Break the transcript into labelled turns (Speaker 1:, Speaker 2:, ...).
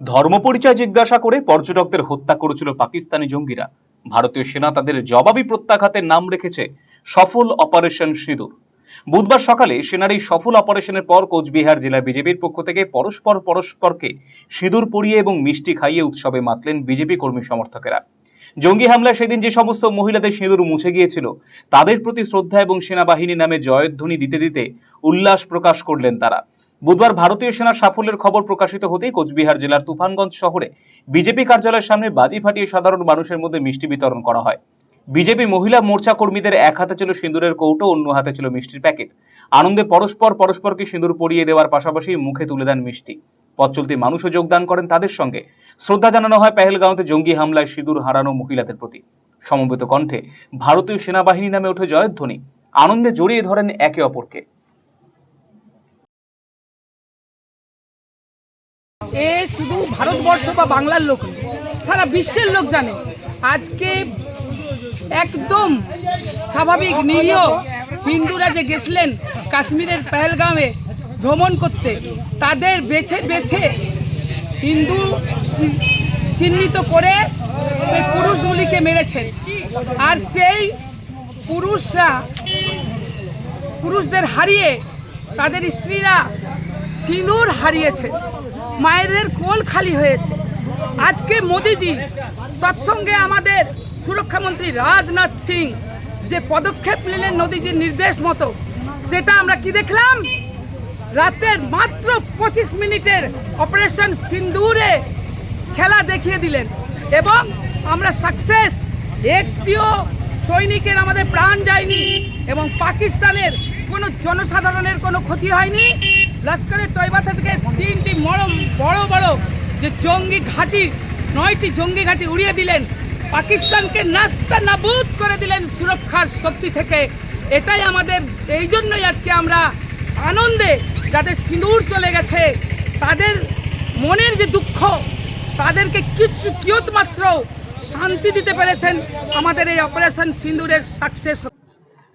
Speaker 1: ধর্মপরিচয় জিজ্ঞাসা করে পর্যটকদের হত্যা করেছিল পাকিস্তানি জঙ্গিরা। ভারতীয় সেনা তাদের জবাবি প্রত্যাঘাতের নাম রেখেছে সফল অপারেশন সিঁদুর। বুধবার সকালে সেনার এই সফল অপারেশনের পর কোচবিহার জেলা বিজেপির পক্ষ থেকে পরস্পর পরস্পরকে সিঁদুর পরিয়ে এবং মিষ্টি খাইয়ে উৎসবে মাতলেন বিজেপি কর্মী সমর্থকেরা। জঙ্গি হামলায় সেদিন যে সমস্ত মহিলাদের সিঁদুর মুছে গিয়েছিল, তাদের প্রতি শ্রদ্ধা এবং সেনাবাহিনী নামে জয়ধ্বনি দিতে দিতে উল্লাস প্রকাশ করলেন তারা। বুধবার ভারতীয় সেনার সাফল্যের খবর প্রকাশিত হতেই কোচবিহার জেলার তুফানগঞ্জ শহরে বিজেপি কার্যালয়ের সামনে বাজি ফাটিয়ে সাধারণ মানুষের মধ্যে মিষ্টি বিতরণ করা হয়। বিজেপি মহিলা মোর্চা কর্মীদের এক হাতে ছিল সিঁদুরের কৌটো, অন্য হাতে ছিল মিষ্টির প্যাকেট। আনন্দে পরস্পর পরস্পরকে সিঁদুর পরিয়ে দেওয়ার পাশাপাশি মুখে তুলে দেন মিষ্টি। পথ চলতি মানুষও যোগদান করেন তাদের সঙ্গে। শ্রদ্ধা জানানো হয় পেহেলগাঁওতে জঙ্গি হামলায় সিঁদুর হারানো মহিলাদের প্রতি। সমবেত কণ্ঠে ভারতীয় সেনাবাহিনী নামে ওঠে জয়ধ্বনি। আনন্দে জড়িয়ে ধরেন একে অপরকে।
Speaker 2: এ শুধু ভারতবর্ষ বা বাংলার লোক সারা বিশ্বের লোক জানে। আজকে একদম স্বাভাবিক নিরীহ হিন্দুরা যে গেছিলেন কাশ্মীরের পেহেলগাঁওয়ে ভ্রমণ করতে, তাদের বেছে বেছে হিন্দু চিহ্নিত করে সেই পুরুষগুলিকে মেরেছেন। আর সেই পুরুষরা, পুরুষদের হারিয়ে তাদের স্ত্রীরা সিঁদুর হারিয়েছে মায়েদের কোল খালি হয়েছে। আজকে মোদিজি তৎসঙ্গে আমাদের সুরক্ষামন্ত্রী রাজনাথ সিং যে পদক্ষেপ নিলেন মোদিজির নির্দেশ মতো, সেটা আমরা কি দেখলাম? রাতের মাত্র পঁচিশ মিনিটের অপারেশন সিন্দুরে খেলা দেখিয়ে দিলেন এবং আমরা সাকসেস। একটিও সৈনিকের আমাদের প্রাণ যায়নি এবং পাকিস্তানের কোনো জনসাধারণের কোনো ক্ষতি হয়নি। লস্করের তৈবা থেকে তিনটি বড় বড় বড় যে জঙ্গি ঘাঁটি, নয়টি জঙ্গি ঘাঁটি উড়িয়ে দিলেন, পাকিস্তানকে নাস্তা নাবুদ করে দিলেন সুরক্ষার শক্তি থেকে। এটাই আমাদের, এই জন্যই আজকে আমরা আনন্দে যাদের সিঁদুর চলে গেছে, তাদের মনের যে দুঃখ, তাদেরকে কিছু কিয়ত মাত্র শান্তি দিতে পেরেছেন। আমাদের এই অপারেশন সিঁদুরের সাকসেস